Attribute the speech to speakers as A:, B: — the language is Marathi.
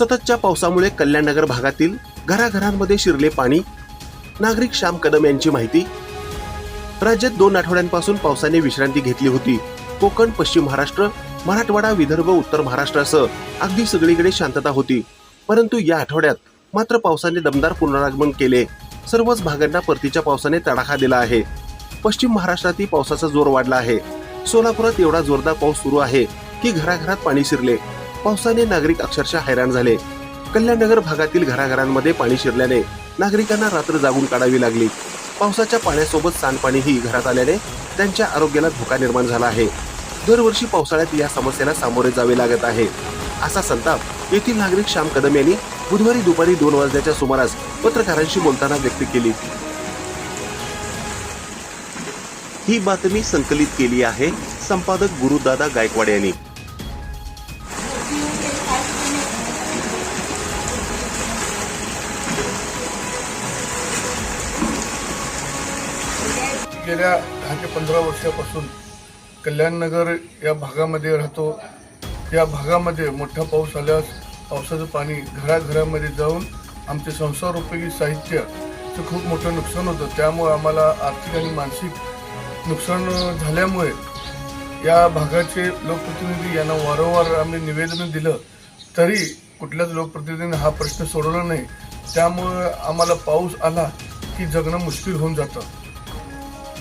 A: सततच्या पावसामुळे कल्याणनगर भागातील घराघरांमध्ये शिरले पाणी. नागरिक श्याम कदम यांची माहिती. राज्यात दोन आठवड्यांपासून पावसाने विश्रांती घेतली होती. कोकण पश्चिम महाराष्ट्र मराठवाडा विदर्भ उत्तर महाराष्ट्रासह अगदी सगळीकडे शांतता होती. परंतु या आठवड्यात मात्र पावसाने दमदार पुनरागमन केले. सर्वच भागांना परतीच्या पावसाने तडाखा दिला आहे. पश्चिम महाराष्ट्रातही पावसाचा जोर वाढला आहे. सोलापुरात एवढा जोरदार पाऊस सुरू आहे की घराघरात पाणी शिरले. पावसाने नागरिक अक्षरशः हैराण झाले. कल्याणनगर भागातील घराघरांमध्ये पाणी शिरल्याने नागरिकांना रात्र जागून काढावी लागली. पावसाच्या पाण्यासोबत सांडपाणीही घरात आल्याने त्यांच्या आरोग्याला धोका निर्माण झाला आहे. दरवर्षी पावसाळ्यात या समस्येला सामोरे जावे लागत आहे. असा संताप येथील नागरिक श्याम कदम यांनी बुधवारी दुपारी दोन वाजण्याच्या सुमारास पत्रकारांशी बोलताना व्यक्त केली. ही बातमी संकलित केली आहे संपादक गुरुदादा गायकवाड यांनी.
B: गेल्या दहा ते पंधरा वर्षापासून कल्याणनगर या भागामध्ये राहतो. या भागामध्ये मोठा पाऊस आल्यास पावसाचं पाणी घराघरामध्ये जाऊन आमचे संसार उपयोगी साहित्याचं खूप मोठं नुकसान होतं. त्यामुळे आम्हाला आर्थिक आणि मानसिक नुकसान झाल्यामुळे या भागाचे लोकप्रतिनिधी यांना वारंवार आम्ही निवेदन दिलं. तरी कुठल्याच लोकप्रतिनिधीने हा प्रश्न सोडवला नाही. त्यामुळं आम्हाला पाऊस आला की जगणं मुश्किल होऊन जातं.